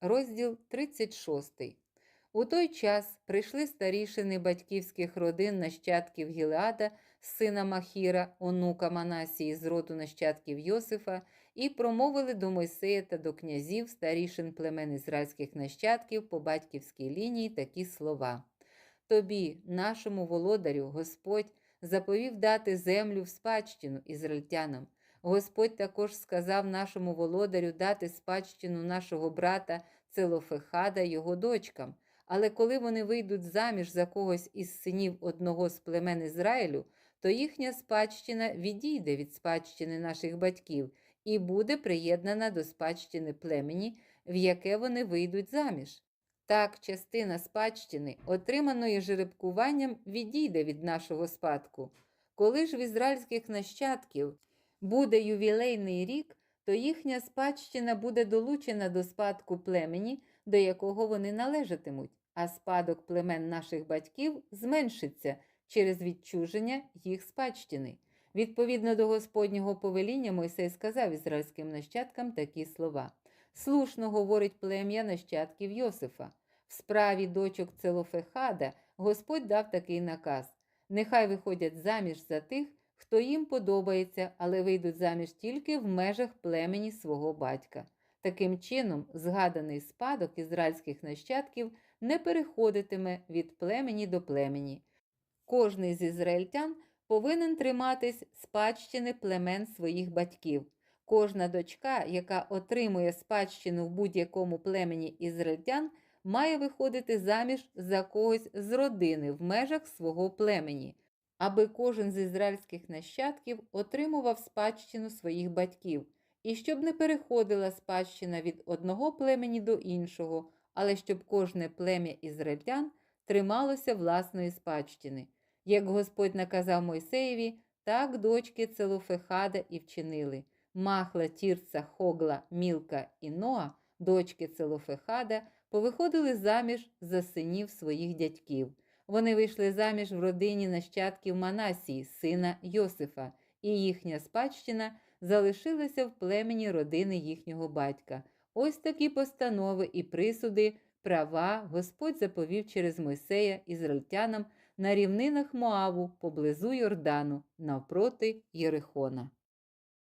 розділ 36. У той час прийшли старішини батьківських родин нащадків Гілеада, сина Махіра, онука Манасії з роду нащадків Йосифа, і промовили до Мойсея та до князів старішин племен ізраїльських нащадків по батьківській лінії такі слова. Тобі, нашому володарю, Господь заповів дати землю в спадщину ізраїльтянам. Господь також сказав нашому володарю дати спадщину нашого брата Целофехада його дочкам. Але коли вони вийдуть заміж за когось із синів одного з племен Ізраїлю, то їхня спадщина відійде від спадщини наших батьків і буде приєднана до спадщини племені, в яке вони вийдуть заміж. Так, частина спадщини, отриманої жеребкуванням, відійде від нашого спадку. Коли ж в ізраїльських нащадків буде ювілейний рік, то їхня спадщина буде долучена до спадку племені, до якого вони належатимуть, а спадок племен наших батьків зменшиться через відчуження їх спадщини. Відповідно до Господнього повеління, Мойсей сказав ізраїльським нащадкам такі слова. Слушно говорить плем'я нащадків Йосифа. В справі дочок Целофехада Господь дав такий наказ: нехай виходять заміж за тих, хто їм подобається, але вийдуть заміж тільки в межах племені свого батька. Таким чином, згаданий спадок ізраїльських нащадків не переходитиме від племені до племені. Кожний з ізраїльтян повинен триматись спадщини племен своїх батьків. Кожна дочка, яка отримує спадщину в будь-якому племені ізраїльтян, має виходити заміж за когось з родини в межах свого племені, аби кожен з ізраїльських нащадків отримував спадщину своїх батьків, і щоб не переходила спадщина від одного племені до іншого, але щоб кожне плем'я ізраїльтян трималося власної спадщини. Як Господь наказав Мойсеєві, так дочки Целофехада і вчинили. Махла, Тірца, Хогла, Мілка і Ноа, дочки Целофехада, повиходили заміж за синів своїх дядьків. Вони вийшли заміж в родині нащадків Манасії, сина Йосифа, і їхня спадщина залишилася в племені родини їхнього батька. Ось такі постанови і присуди, права Господь заповів через Мойсея ізраїльтянам на рівнинах Моаву поблизу Йордану навпроти Єрихона.